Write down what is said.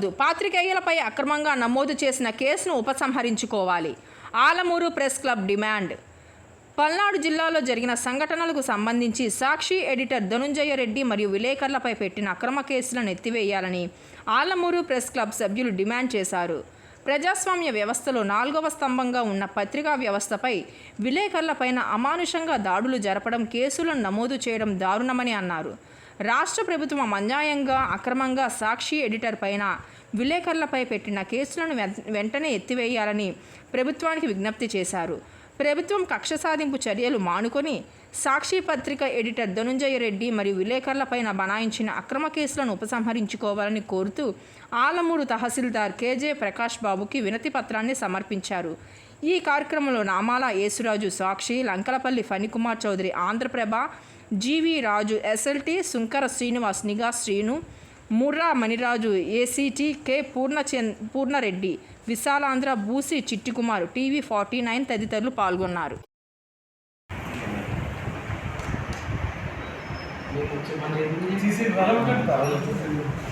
వద్దు. పాత్రికేయులపై అక్రమంగా నమోదు చేసిన కేసును ఉపసంహరించుకోవాలి. Alamuru press club demand. Palnadu జిల్లాలో జరిగిన సంఘటనలకు సంబంధించి సాక్షి ఎడిటర్ ధనుంజయ రెడ్డి మరియు విలేకరులపై పెట్టిన అక్రమ కేసులను ఎత్తివేయాలని ఆలమూరు ప్రెస్ క్లబ్ సభ్యులు డిమాండ్ చేశారు. ప్రజాస్వామ్య వ్యవస్థలో నాలుగవ స్తంభంగా ఉన్న పత్రికా వ్యవస్థపై విలేకరులపైన అమానుషంగా దాడులు జరపడం కేసులను నమోదు చేయడం దారుణమని అన్నారు. రాష్ట్ర ప్రభుత్వం అన్యాయంగా అక్రమంగా సాక్షి ఎడిటర్ పైన విలేకరులపై పెట్టిన కేసులను వెంటనే ఎత్తివేయాలని ప్రభుత్వానికి విజ్ఞప్తి చేశారు. ప్రభుత్వం కక్ష సాధింపు చర్యలు మానుకొని సాక్షి పత్రిక ఎడిటర్ ధనుంజయ రెడ్డి మరియు విలేకరులపైన బనాయించిన అక్రమ కేసులను ఉపసంహరించుకోవాలని కోరుతూ ఆలమూరు తహసీల్దార్ కేజే ప్రకాష్ బాబుకి వినతి పత్రాన్ని సమర్పించారు. ఈ కార్యక్రమంలో Namala Yesuraju Sakshi Lankalapalli Phanikumar Chowdary Andhraprabha G V Raju SLT Shunkara Srinivas నిఘా Srinu Murra Maniraju ACT K Purnachand Purnareddy Visalaandhra Boosi Chittikumar TV forty nine తదితరులు పాల్గొన్నారు. ये कुछ बन रही है सीसी बराबर कटता है।